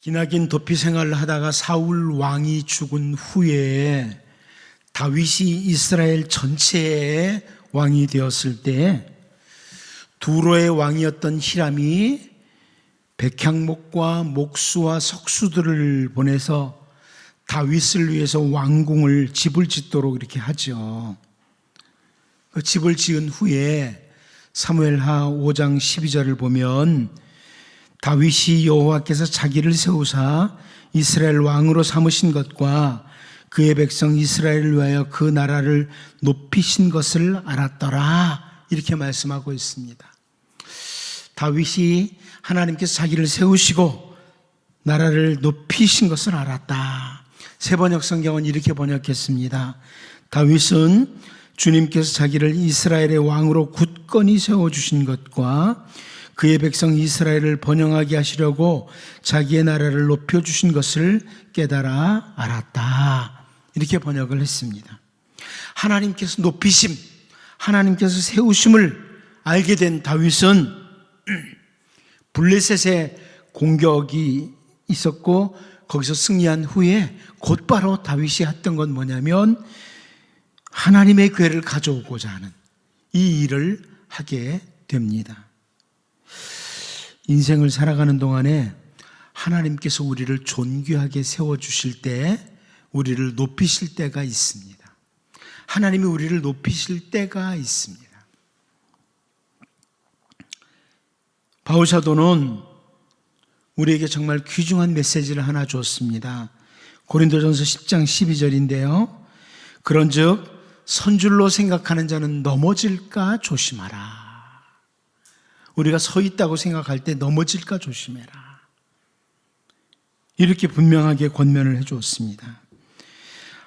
기나긴 도피 생활을 하다가 사울 왕이 죽은 후에 다윗이 이스라엘 전체의 왕이 되었을 때 두로의 왕이었던 히람이 백향목과 목수와 석수들을 보내서 다윗을 위해서 왕궁을 집을 짓도록 이렇게 하죠. 그 집을 지은 후에 사무엘하 5장 12절을 보면 다윗이 여호와께서 자기를 세우사 이스라엘 왕으로 삼으신 것과 그의 백성 이스라엘을 위하여 그 나라를 높이신 것을 알았더라 이렇게 말씀하고 있습니다. 다윗이 하나님께서 자기를 세우시고 나라를 높이신 것을 알았다. 세번역 성경은 이렇게 번역했습니다. 다윗은 주님께서 자기를 이스라엘의 왕으로 굳건히 세워주신 것과 그의 백성 이스라엘을 번영하게 하시려고 자기의 나라를 높여 주신 것을 깨달아 알았다. 이렇게 번역을 했습니다. 하나님께서 높이심, 하나님께서 세우심을 알게 된 다윗은 블레셋의 공격이 있었고 거기서 승리한 후에 곧바로 다윗이 했던 건 뭐냐면 하나님의 괴를 가져오고자 하는 이 일을 하게 됩니다. 인생을 살아가는 동안에 하나님께서 우리를 존귀하게 세워주실 때 우리를 높이실 때가 있습니다. 하나님이 우리를 높이실 때가 있습니다. 바울사도는 우리에게 정말 귀중한 메시지를 하나 줬습니다. 고린도전서 10장 12절인데요. 그런즉 선줄로 생각하는 자는 넘어질까 조심하라. 우리가 서 있다고 생각할 때 넘어질까 조심해라. 이렇게 분명하게 권면을 해 주었습니다.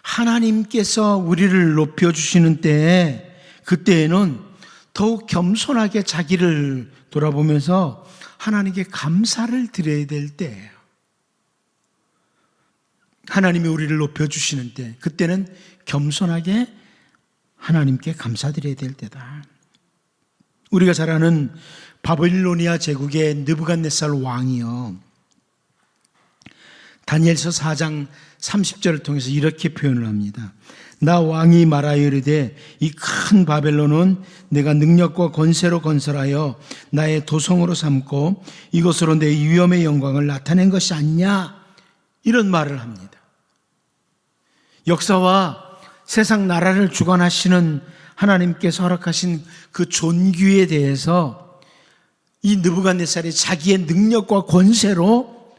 하나님께서 우리를 높여 주시는 때에 그때에는 더욱 겸손하게 자기를 돌아보면서 하나님께 감사를 드려야 될 때예요. 하나님이 우리를 높여 주시는 때 그때는 겸손하게 하나님께 감사드려야 될 때다. 우리가 잘 아는 바빌로니아 제국의 느부갓네살 왕이요. 다니엘서 4장 30절을 통해서 이렇게 표현을 합니다. 나 왕이 말하여 이르되 이 큰 바벨론은 내가 능력과 권세로 건설하여 나의 도성으로 삼고 이것으로 내 위엄의 영광을 나타낸 것이 아니냐 이런 말을 합니다. 역사와 세상 나라를 주관하시는 하나님께서 허락하신 그 존귀에 대해서 이 느부갓네살이 자기의 능력과 권세로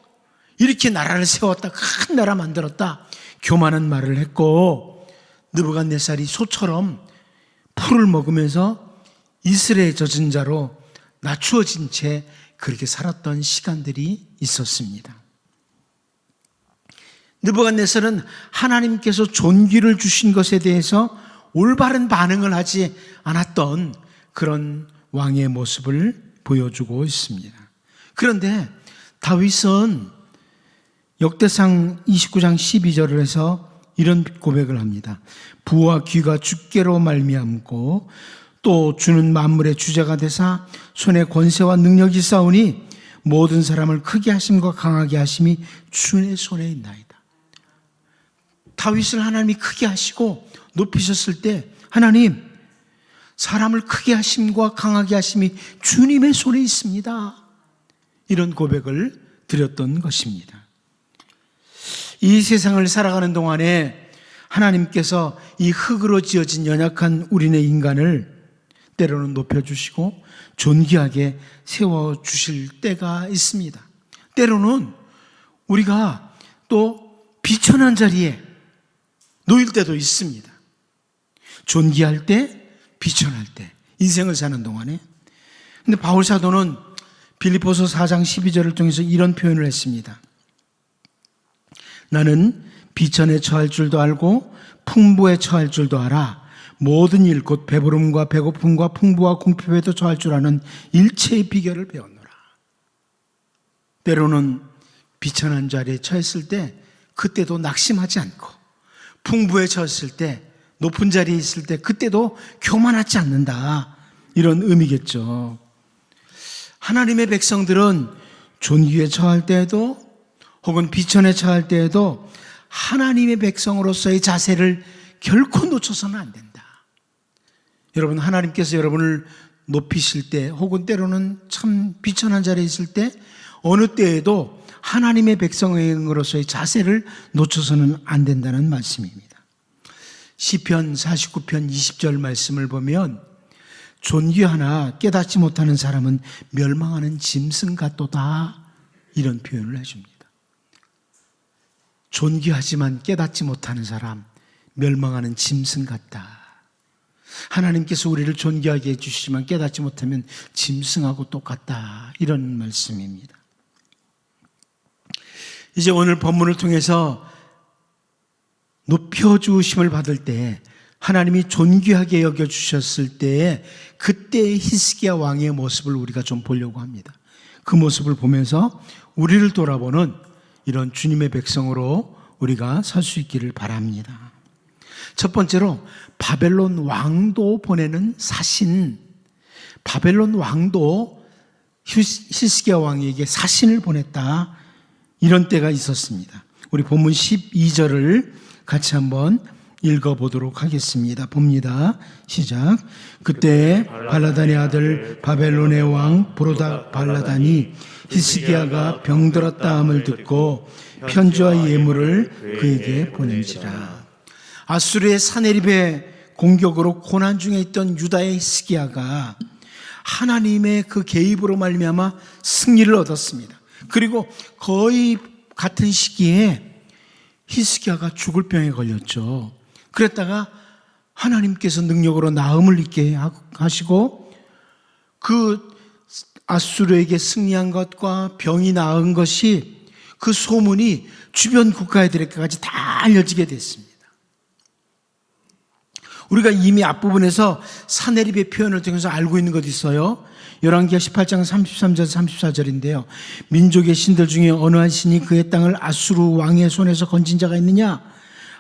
이렇게 나라를 세웠다, 큰 나라 만들었다, 교만한 말을 했고 느부갓네살이 소처럼 풀을 먹으면서 이스라엘 젖은 자로 낮추어진 채 그렇게 살았던 시간들이 있었습니다. 느부갓네살은 하나님께서 존귀를 주신 것에 대해서 올바른 반응을 하지 않았던 그런 왕의 모습을 보여주고 있습니다. 그런데 다윗은 역대상 29장 12절을 해서 이런 고백을 합니다. 부와 귀가 주께로 말미암고 또 주는 만물의 주자가 되사 손에 권세와 능력이 싸우니 모든 사람을 크게 하심과 강하게 하심이 주의 손에 있나이다. 다윗을 하나님이 크게 하시고 높이셨을 때 하나님 사람을 크게 하심과 강하게 하심이 주님의 손에 있습니다. 이런 고백을 드렸던 것입니다. 이 세상을 살아가는 동안에 하나님께서 이 흙으로 지어진 연약한 우리네 인간을 때로는 높여주시고 존귀하게 세워주실 때가 있습니다. 때로는 우리가 또 비천한 자리에 놓일 때도 있습니다. 존귀할 때, 비천할 때, 인생을 사는 동안에. 근데 바울 사도는 빌리포서 4장 12절을 통해서 이런 표현을 했습니다. 나는 비천에 처할 줄도 알고 풍부에 처할 줄도 알아. 모든 일, 곧 배부름과 배고픔과 풍부와 궁핍에도 처할 줄 아는 일체의 비결을 배웠노라. 때로는 비천한 자리에 처했을 때 그때도 낙심하지 않고 풍부에 처했을 때 높은 자리에 있을 때 그때도 교만하지 않는다. 이런 의미겠죠. 하나님의 백성들은 존귀에 처할 때에도 혹은 비천에 처할 때에도 하나님의 백성으로서의 자세를 결코 놓쳐서는 안 된다. 여러분, 하나님께서 여러분을 높이실 때, 혹은 때로는 참 비천한 자리에 있을 때, 어느 때에도 하나님의 백성으로서의 자세를 놓쳐서는 안 된다는 말씀입니다. 시편 49편 20절 말씀을 보면 존귀하나 깨닫지 못하는 사람은 멸망하는 짐승 같도다 이런 표현을 해줍니다. 존귀하지만 깨닫지 못하는 사람 멸망하는 짐승 같다. 하나님께서 우리를 존귀하게 해주시지만 깨닫지 못하면 짐승하고 똑같다. 이런 말씀입니다. 이제 오늘 본문을 통해서 높여주심을 받을 때 하나님이 존귀하게 여겨주셨을 때에 그때의 히스기야 왕의 모습을 우리가 좀 보려고 합니다. 그 모습을 보면서 우리를 돌아보는 이런 주님의 백성으로 우리가 살수 있기를 바랍니다. 첫 번째로 바벨론 왕도 보내는 사신, 바벨론 왕도 히스기야 왕에게 사신을 보냈다. 이런 때가 있었습니다. 우리 본문 12절을 같이 한번 읽어보도록 하겠습니다. 봅니다. 시작. 그때 발라단의 아들 바벨론의 왕 브로닥 발라단이 히스기야가 병들었다 함을 듣고 편지와 예물을 그에게 보낸지라. 아수르의 사네립의 공격으로 고난 중에 있던 유다의 히스기야가 하나님의 그 개입으로 말미암아 승리를 얻었습니다. 그리고 거의 같은 시기에 히스기야가 죽을 병에 걸렸죠. 그랬다가 하나님께서 능력으로 나음을 입게 하시고 그 아수르에게 승리한 것과 병이 나은 것이 그 소문이 주변 국가들에게까지 다 알려지게 됐습니다. 우리가 이미 앞부분에서 사내립의 표현을 통해서 알고 있는 것 있어요. 열왕기하 18장 33절 34절인데요. 민족의 신들 중에 어느 한 신이 그의 땅을 아수르 왕의 손에서 건진 자가 있느냐?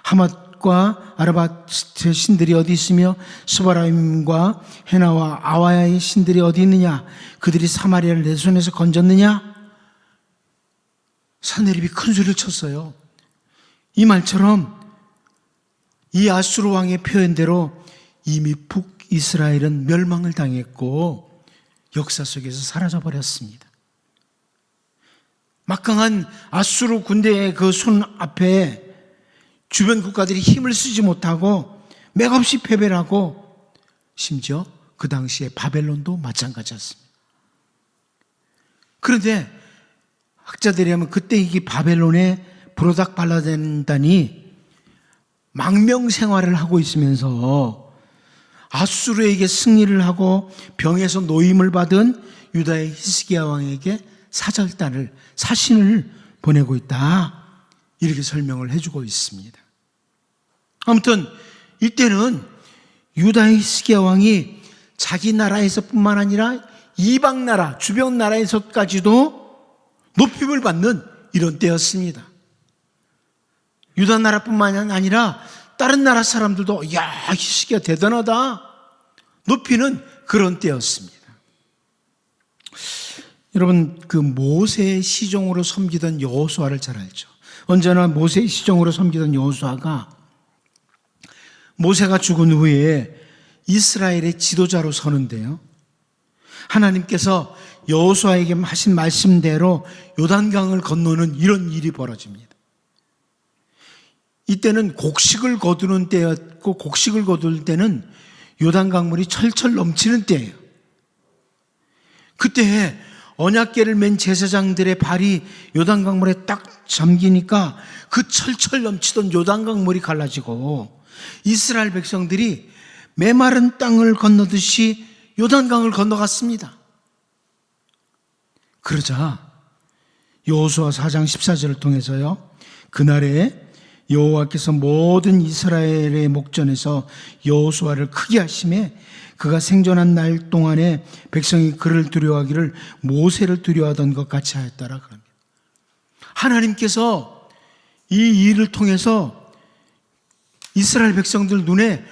하맛과 아르바트의 신들이 어디 있으며 스바라임과 헤나와 아와야의 신들이 어디 있느냐? 그들이 사마리아를 내 손에서 건졌느냐? 사내립이 큰 소리를 쳤어요. 이 말처럼 이 아수르 왕의 표현대로 이미 북 이스라엘은 멸망을 당했고 역사 속에서 사라져 버렸습니다. 막강한 아수르 군대의 그 손 앞에 주변 국가들이 힘을 쓰지 못하고 맥없이 패배를 하고 심지어 그 당시에 바벨론도 마찬가지였습니다. 그런데 학자들이 하면 그때 이게 바벨론의 브로닥 발라덴단이 망명 생활을 하고 있으면서 아수르에게 승리를 하고 병에서 노임을 받은 유다의 히스기야 왕에게 사절단을 사신을 보내고 있다. 이렇게 설명을 해주고 있습니다. 아무튼 이때는 유다의 히스기야 왕이 자기 나라에서뿐만 아니라 이방 나라, 주변 나라에서까지도 높임을 받는 이런 때였습니다. 유다 나라뿐만 아니라 다른 나라 사람들도 야 히스기야 대단하다 높이는 그런 때였습니다. 여러분 그 모세의 시종으로 섬기던 여호수아를 잘 알죠. 언제나 모세의 시종으로 섬기던 여호수아가 모세가 죽은 후에 이스라엘의 지도자로 서는데요. 하나님께서 여호수아에게 하신 말씀대로 요단강을 건너는 이런 일이 벌어집니다. 이때는 곡식을 거두는 때였고 곡식을 거둘 때는 요단 강물이 철철 넘치는 때예요. 그때 언약계를 맨 제사장들의 발이 요단 강물에 딱 잠기니까 그 철철 넘치던 요단 강물이 갈라지고 이스라엘 백성들이 메마른 땅을 건너듯이 요단 강을 건너갔습니다. 그러자 여호수아 4장 14절을 통해서요. 그날에 여호와께서 모든 이스라엘의 목전에서 여호수아를 크게 하심에 그가 생존한 날 동안에 백성이 그를 두려워하기를 모세를 두려워하던 것 같이 하였다라 그럽니다. 하나님께서 이 일을 통해서 이스라엘 백성들 눈에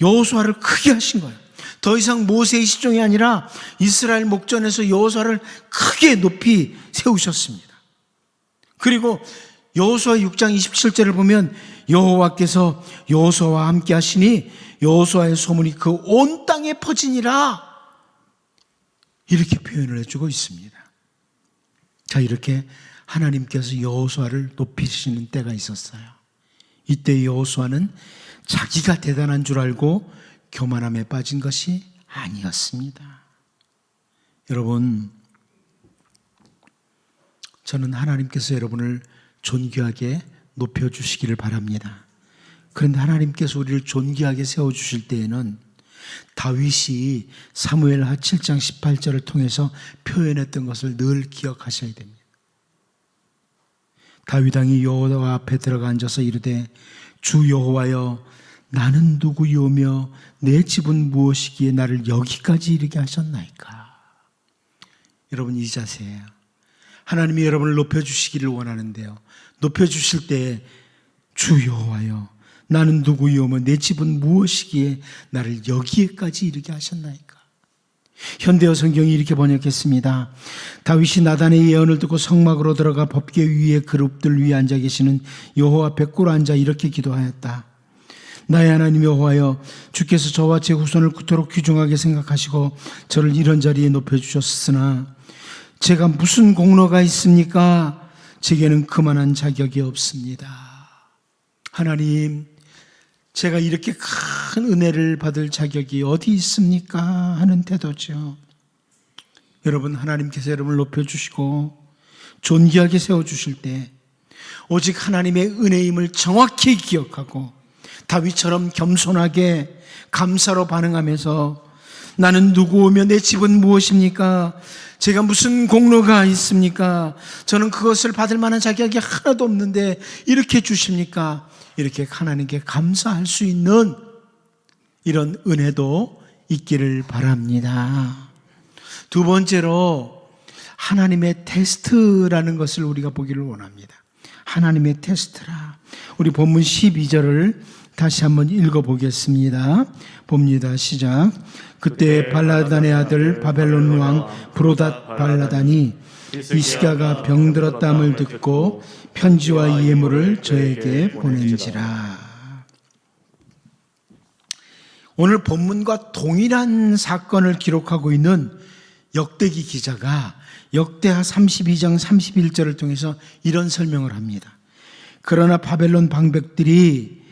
여호수아를 크게 하신 거예요. 더 이상 모세의 시종이 아니라 이스라엘 목전에서 여호수아를 크게 높이 세우셨습니다. 그리고 여호수아 6장 27절을 보면 여호와께서 여호수아와 함께 하시니 여호수아의 소문이 그 온 땅에 퍼지니라 이렇게 표현을 해주고 있습니다. 자 이렇게 하나님께서 여호수아를 높이시는 때가 있었어요. 이때 여호수아는 자기가 대단한 줄 알고 교만함에 빠진 것이 아니었습니다. 여러분 저는 하나님께서 여러분을 존귀하게 높여 주시기를 바랍니다. 그런데 하나님께서 우리를 존귀하게 세워 주실 때에는 다윗이 사무엘 하 7장 18절을 통해서 표현했던 것을 늘 기억하셔야 됩니다. 다윗 왕이 여호와 앞에 들어가 앉아서 이르되 주 여호와여 나는 누구이오며 내 집은 무엇이기에 나를 여기까지 이르게 하셨나이까. 여러분 이 자세예요. 하나님이 여러분을 높여 주시기를 원하는데요. 높여 주실 때주 여호와여 나는 누구이오며 내 집은 무엇이기에 나를 여기에까지 이르게 하셨나이까. 현대어 성경이 이렇게 번역했습니다. 다윗이 나단의 예언을 듣고 성막으로 들어가 법계 위에 그룹들 위에 앉아 계시는 여호와 앞에 꿇어 앉아 이렇게 기도하였다. 나의 하나님 여호와여 주께서 저와 제 후손을 그토록 귀중하게 생각하시고 저를 이런 자리에 높여 주셨으나 제가 무슨 공로가 있습니까? 제게는 그만한 자격이 없습니다. 하나님, 제가 이렇게 큰 은혜를 받을 자격이 어디 있습니까? 하는 태도죠. 여러분, 하나님께서 여러분을 높여주시고 존귀하게 세워주실 때 오직 하나님의 은혜임을 정확히 기억하고 다윗처럼 겸손하게 감사로 반응하면서 나는 누구 오며 내 집은 무엇입니까? 제가 무슨 공로가 있습니까? 저는 그것을 받을 만한 자격이 하나도 없는데 이렇게 주십니까? 이렇게 하나님께 감사할 수 있는 이런 은혜도 있기를 바랍니다. 두 번째로 하나님의 테스트라는 것을 우리가 보기를 원합니다. 하나님의 테스트라. 우리 본문 12절을 다시 한번 읽어보겠습니다. 봅니다. 시작. 그때 발라단의 아들 바벨론 왕 브로닷 발라단이 이스가가 병들었담을 듣고 편지와 예물을 저에게 보낸지라. 오늘 본문과 동일한 사건을 기록하고 있는 역대기 기자가 역대하 32장 31절을 통해서 이런 설명을 합니다. 그러나 바벨론 방백들이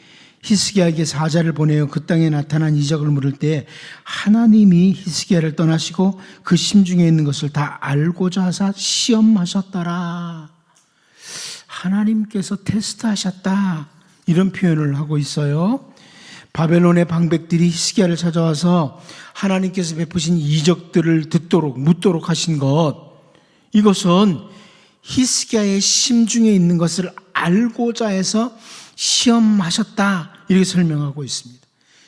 히스기야에게 사자를 보내어 그 땅에 나타난 이적을 물을 때 하나님이 히스기야를 떠나시고 그 심중에 있는 것을 다 알고자 하사 시험하셨더라. 하나님께서 테스트하셨다. 이런 표현을 하고 있어요. 바벨론의 방백들이 히스기야를 찾아와서 하나님께서 베푸신 이적들을 듣도록 묻도록 하신 것 이것은 히스기야의 심중에 있는 것을 알고자 해서 시험하셨다 이렇게 설명하고 있습니다.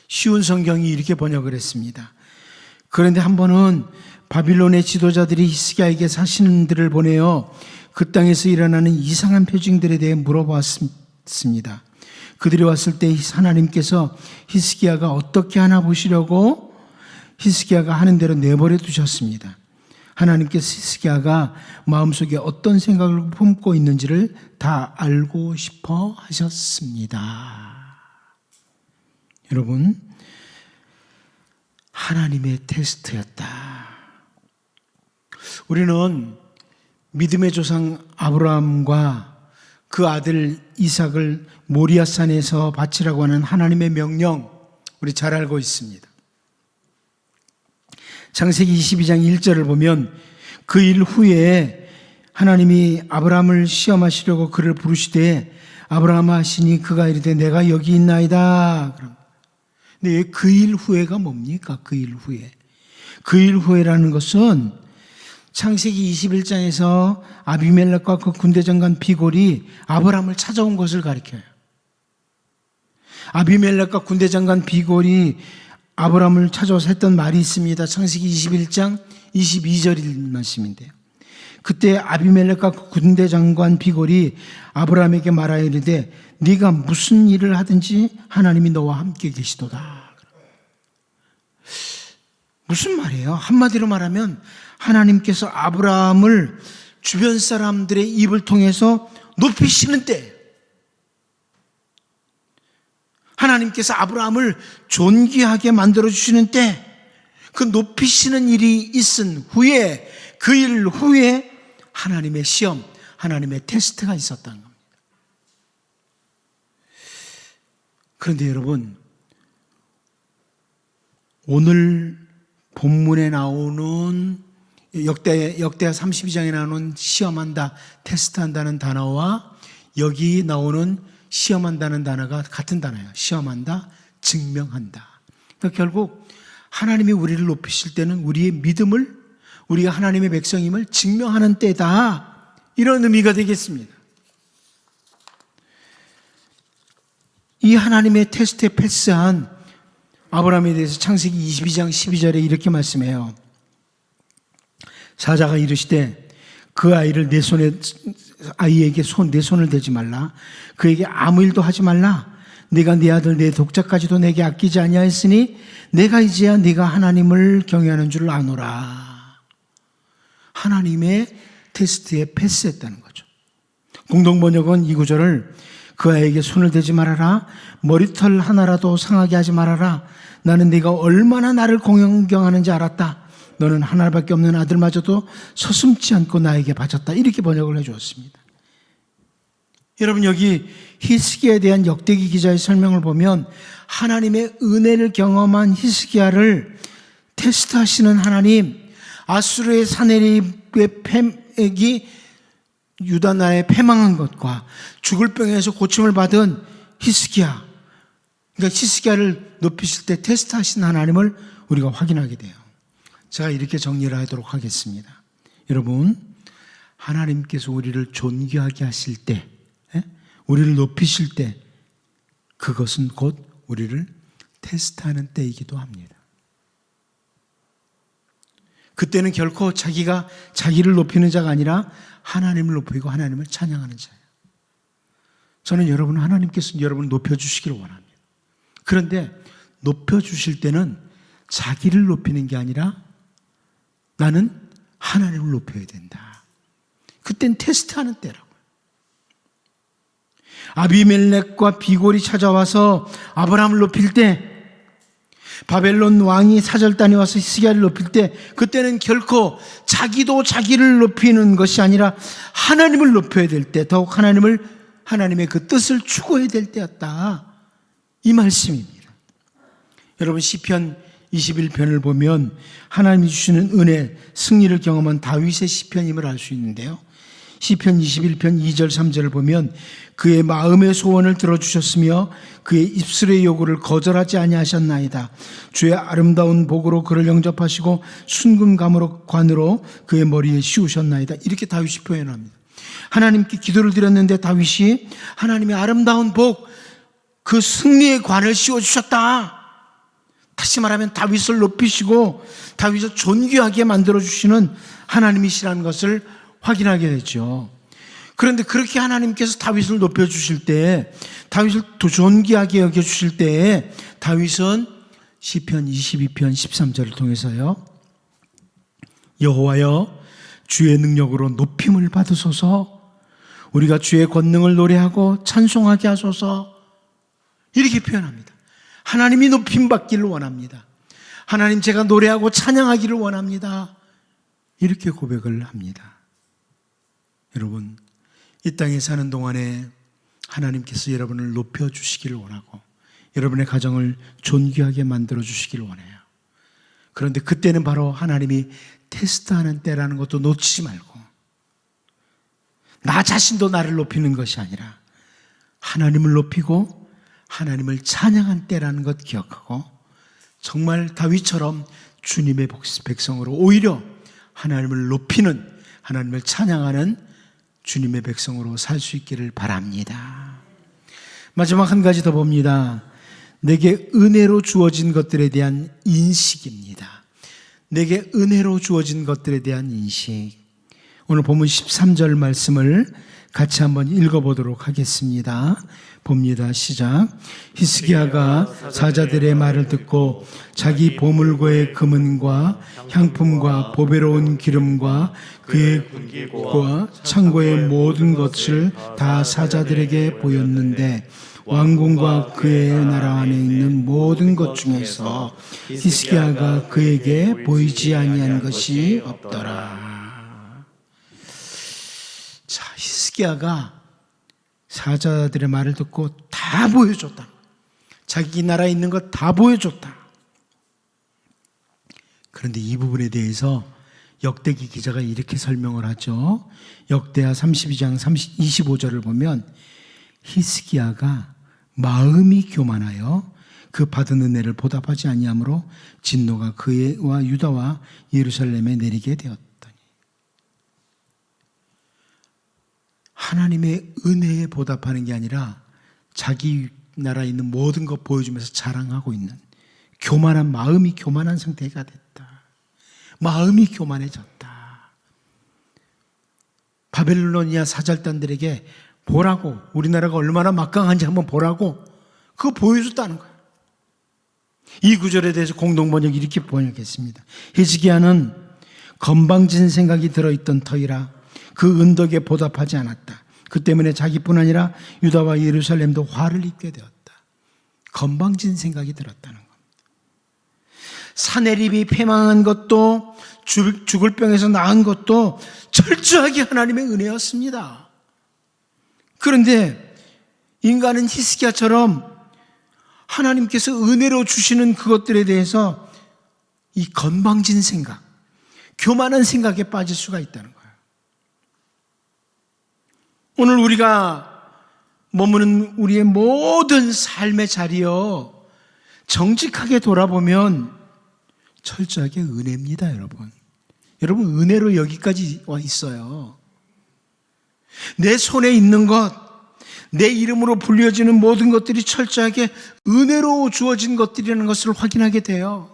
쉬운 성경이 이렇게 번역을 했습니다. 그런데 한 번은 바빌론의 지도자들이 히스기야에게 사신들을 보내어 그 땅에서 일어나는 이상한 표징들에 대해 물어봤습니다. 그들이 왔을 때 하나님께서 히스기야가 어떻게 하나 보시려고 히스기야가 하는 대로 내버려 두셨습니다. 하나님께서 히스기야가 마음속에 어떤 생각을 품고 있는지를 다 알고 싶어 하셨습니다. 여러분, 하나님의 테스트였다. 우리는 믿음의 조상 아브라함과 그 아들 이삭을 모리아산에서 바치라고 하는 하나님의 명령 우리 잘 알고 있습니다. 창세기 22장 1절을 보면 그 일 후에 하나님이 아브라함을 시험하시려고 그를 부르시되 아브라함 하시니 그가 이르되 내가 여기 있나이다. 근데 그 일 후에가 뭡니까? 그 일 후에. 그 일 후에라는 것은 창세기 21장에서 아비멜렉과 그 군대 장관 비골이 아브라함을 찾아온 것을 가리켜요. 아비멜렉과 군대 장관 비골이 아브라함을 찾아와서 했던 말이 있습니다. 창세기 21장 22절일 말씀인데요. 그때 아비멜렉과 그 군대 장관 비골이 아브라함에게 말하이르되 네가 무슨 일을 하든지 하나님이 너와 함께 계시도다. 무슨 말이에요? 한마디로 말하면 하나님께서 아브라함을 주변 사람들의 입을 통해서 높이시는 때 하나님께서 아브라함을 존귀하게 만들어 주시는 때 그 높이시는 일이 있은 후에 그 일 후에 하나님의 시험, 하나님의 테스트가 있었다는 겁니다. 그런데 여러분 오늘 본문에 나오는 역대 역대 32장에 나오는 시험한다, 테스트한다는 단어와 여기 나오는 시험한다는 단어가 같은 단어예요. 시험한다, 증명한다. 그러니까 결국 하나님이 우리를 높이실 때는 우리의 믿음을 우리가 하나님의 백성임을 증명하는 때다. 이런 의미가 되겠습니다. 이 하나님의 테스트에 패스한 아브라함에 대해서 창세기 22장 12절에 이렇게 말씀해요. 사자가 이르시되 그 아이를 내 손에 아이에게 손 내 손을 대지 말라. 그에게 아무 일도 하지 말라. 네가 네 아들 내 독자까지도 내게 아끼지 아니하였으니 내가 이제야 네가 하나님을 경외하는 줄 아노라. 하나님의 테스트에 패스했다는 거죠. 공동 번역은 이 구절을 그 아이에게 손을 대지 말아라. 머리털 하나라도 상하게 하지 말아라. 나는 네가 얼마나 나를 공경하는지 알았다 너는 하나밖에 없는 아들마저도 서슴지 않고 나에게 바쳤다. 이렇게 번역을 해 주었습니다. 여러분 여기 히스기야에 대한 역대기 기자의 설명을 보면 하나님의 은혜를 경험한 히스기야를 테스트하시는 하나님, 아수르의 사내립의 폐기 유다 나라에 패망한 것과 죽을 병에서 고침을 받은 히스기야, 그러니까 히스기야를 높이실 때 테스트하신 하나님을 우리가 확인하게 돼요. 제가 이렇게 정리를 하도록 하겠습니다. 여러분, 하나님께서 우리를 존귀하게 하실 때, 예? 우리를 높이실 때, 그것은 곧 우리를 테스트하는 때이기도 합니다. 그때는 결코 자기가 자기를 높이는 자가 아니라 하나님을 높이고 하나님을 찬양하는 자예요. 저는 여러분 하나님께서 여러분을 높여 주시기를 원합니다. 그런데 높여 주실 때는 자기를 높이는 게 아니라 나는 하나님을 높여야 된다. 그땐 테스트하는 때라고요. 아비멜렉과 비골이 찾아와서 아브라함을 높일 때 바벨론 왕이 사절단이 와서 히스기야를 높일 때 그때는 결코 자기도 자기를 높이는 것이 아니라 하나님을 높여야 될 때 더욱 하나님을 하나님의 그 뜻을 추구해야 될 때였다. 이 말씀입니다. 여러분 시편 21편을 보면 하나님이 주시는 은혜, 승리를 경험한 다윗의 시편임을 알 수 있는데요. 시편 21편 2절 3절을 보면 그의 마음의 소원을 들어주셨으며 그의 입술의 요구를 거절하지 아니하셨나이다. 주의 아름다운 복으로 그를 영접하시고 순금감으로 관으로 그의 머리에 씌우셨나이다. 이렇게 다윗이 표현합니다. 하나님께 기도를 드렸는데 다윗이 하나님의 아름다운 복, 그 승리의 관을 씌워주셨다. 다시 말하면 다윗을 높이시고 다윗을 존귀하게 만들어 주시는 하나님이시라는 것을 확인하게 되죠. 그런데 그렇게 하나님께서 다윗을 높여 주실 때 다윗을 더 존귀하게 여겨 주실 때 다윗은 시편 22편 13절을 통해서요. 여호와여 주의 능력으로 높임을 받으소서 우리가 주의 권능을 노래하고 찬송하게 하소서 이렇게 표현합니다. 하나님이 높임 받기를 원합니다. 하나님 제가 노래하고 찬양하기를 원합니다. 이렇게 고백을 합니다. 여러분, 이 땅에 사는 동안에 하나님께서 여러분을 높여 주시기를 원하고 여러분의 가정을 존귀하게 만들어 주시기를 원해요. 그런데 그때는 바로 하나님이 테스트하는 때라는 것도 놓치지 말고 나 자신도 나를 높이는 것이 아니라 하나님을 높이고 하나님을 찬양한 때라는 것 기억하고 정말 다윗처럼 주님의 백성으로 오히려 하나님을 높이는 하나님을 찬양하는 주님의 백성으로 살 수 있기를 바랍니다. 마지막 한 가지 더 봅니다. 내게 은혜로 주어진 것들에 대한 인식입니다. 내게 은혜로 주어진 것들에 대한 인식. 오늘 보면 13절 말씀을 같이 한번 읽어보도록 하겠습니다. 봅니다. 시작. 히스기야가 사자들의 말을 듣고 자기 보물고의 금은과 향품과 보배로운 기름과 그의 군기와 창고의 모든 것을 다 사자들에게 보였는데 왕궁과 그의 나라 안에 있는 모든 것 중에서 히스기야가 그에게 보이지 아니한 것이 없더라. 자, 히스기야가 사자들의 말을 듣고 다 보여줬다. 자기 나라에 있는 것 다 보여줬다. 그런데 이 부분에 대해서 역대기 기자가 이렇게 설명을 하죠. 역대하 32장 30, 25절을 보면 히스기야가 마음이 교만하여 그 받은 은혜를 보답하지 아니하므로 진노가 그와 유다와 예루살렘에 내리게 되었더니 하나님의 은혜에 보답하는 게 아니라 자기 나라에 있는 모든 것 보여주면서 자랑하고 있는 교만한 마음이 교만한 상태가 됐다. 마음이 교만해졌다. 바벨로니아 사절단들에게 보라고 우리나라가 얼마나 막강한지 한번 보라고 그거 보여줬다는 거야. 이 구절에 대해서 공동 번역 이렇게 번역했습니다. 히즈기야는 건방진 생각이 들어있던 터이라 그 은덕에 보답하지 않았다. 그 때문에 자기뿐 아니라 유다와 예루살렘도 화를 입게 되었다. 건방진 생각이 들었다는 겁니다. 사내립이 패망한 것도 죽을 병에서 나은 것도 철저하게 하나님의 은혜였습니다. 그런데 인간은 히스기야처럼 하나님께서 은혜로 주시는 그것들에 대해서 이 건방진 생각, 교만한 생각에 빠질 수가 있다는 거예요. 오늘 우리가 머무는 우리의 모든 삶의 자리여 정직하게 돌아보면 철저하게 은혜입니다, 여러분. 여러분, 은혜로 여기까지 와 있어요. 내 손에 있는 것, 내 이름으로 불려지는 모든 것들이 철저하게 은혜로 주어진 것들이라는 것을 확인하게 돼요.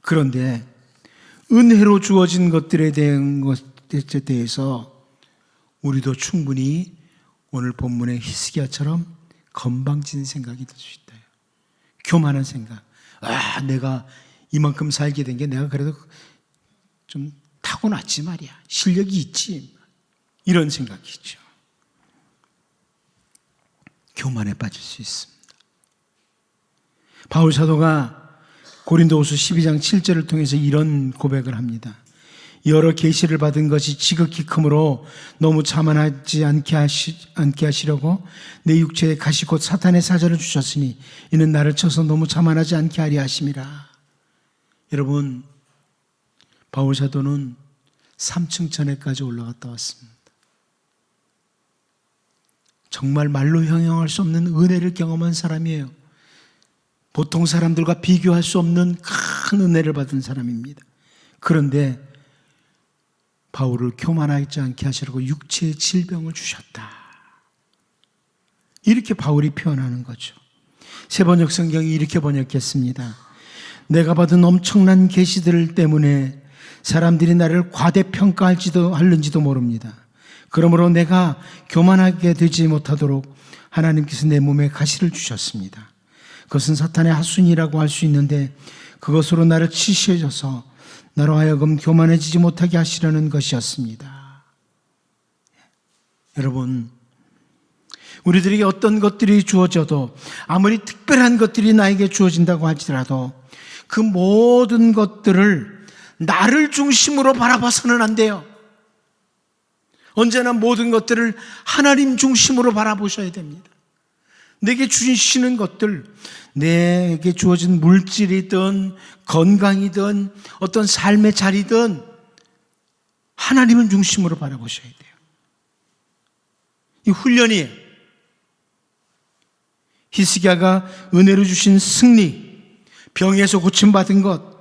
그런데 은혜로 주어진 것들에 대한 것에 대해서 우리도 충분히 오늘 본문의 히스기야처럼 건방진 생각이 들 수 있다. 교만한 생각. 아, 내가 이만큼 살게 된 게 내가 그래도 좀 타고났지 말이야. 실력이 있지. 이런 생각이 있죠. 교만에 빠질 수 있습니다. 바울 사도가 고린도후서 12장 7절을 통해서 이런 고백을 합니다. 여러 계시를 받은 것이 지극히 크므로 너무 자만하지 않게, 하시, 않게 하시려고 내 육체에 가시 곧 사탄의 사자를 주셨으니 이는 나를 쳐서 너무 자만하지 않게 하리 하심이라. 여러분 바울 사도는 3층 전에까지 올라갔다 왔습니다. 정말 말로 형용할 수 없는 은혜를 경험한 사람이에요. 보통 사람들과 비교할 수 없는 큰 은혜를 받은 사람입니다. 그런데 바울을 교만하지 않게 하시려고 육체의 질병을 주셨다. 이렇게 바울이 표현하는 거죠. 세번역 성경이 이렇게 번역했습니다. 내가 받은 엄청난 계시들 때문에 사람들이 나를 과대평가할지도 할는지도 모릅니다. 그러므로 내가 교만하게 되지 못하도록 하나님께서 내 몸에 가시를 주셨습니다. 그것은 사탄의 하순이라고 할 수 있는데 그것으로 나를 치시해줘서 나로 하여금 교만해지지 못하게 하시려는 것이었습니다. 여러분, 우리들에게 어떤 것들이 주어져도 아무리 특별한 것들이 나에게 주어진다고 할지라도 그 모든 것들을 나를 중심으로 바라봐서는 안 돼요. 언제나 모든 것들을 하나님 중심으로 바라보셔야 됩니다. 내게 주시는 것들, 내게 주어진 물질이든 건강이든 어떤 삶의 자리든 하나님을 중심으로 바라보셔야 돼요. 이 훈련이에요. 히스기야가 은혜로 주신 승리, 병에서 고침받은 것,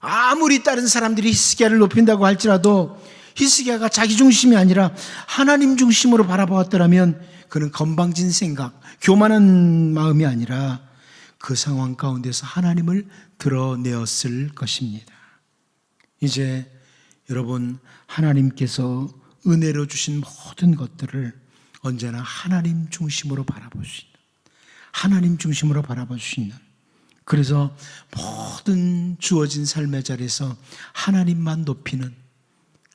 아무리 다른 사람들이 히스기야를 높인다고 할지라도 히스기야가 자기 중심이 아니라 하나님 중심으로 바라보았더라면 그는 건방진 생각, 교만한 마음이 아니라 그 상황 가운데서 하나님을 드러내었을 것입니다. 이제 여러분 하나님께서 은혜로 주신 모든 것들을 언제나 하나님 중심으로 바라볼 수 있는 하나님 중심으로 바라볼 수 있는 그래서 모든 주어진 삶의 자리에서 하나님만 높이는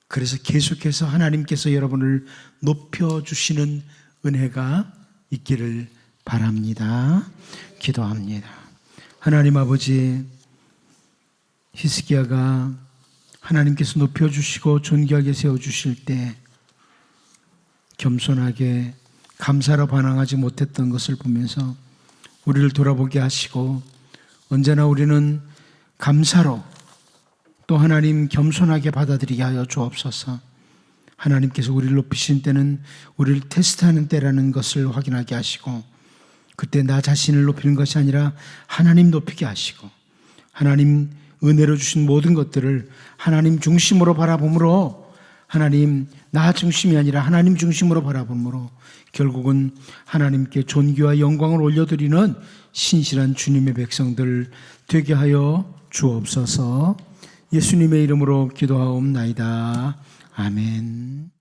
그래서 계속해서 하나님께서 여러분을 높여 주시는 은혜가 있기를 바랍니다. 기도합니다. 하나님 아버지, 히스기야가 하나님께서 높여 주시고 존귀하게 세워 주실 때 겸손하게 감사로 반항하지 못했던 것을 보면서 우리를 돌아보게 하시고 언제나 우리는 감사로 또 하나님 겸손하게 받아들이게 하여 주옵소서. 하나님께서 우리를 높이신 때는 우리를 테스트하는 때라는 것을 확인하게 하시고 그때 나 자신을 높이는 것이 아니라 하나님 높이게 하시고 하나님 은혜로 주신 모든 것들을 하나님 중심으로 바라봄으로 하나님 나 중심이 아니라 하나님 중심으로 바라봄으로 결국은 하나님께 존귀와 영광을 올려드리는 신실한 주님의 백성들 되게 하여 주옵소서 예수님의 이름으로 기도하옵나이다. 아멘.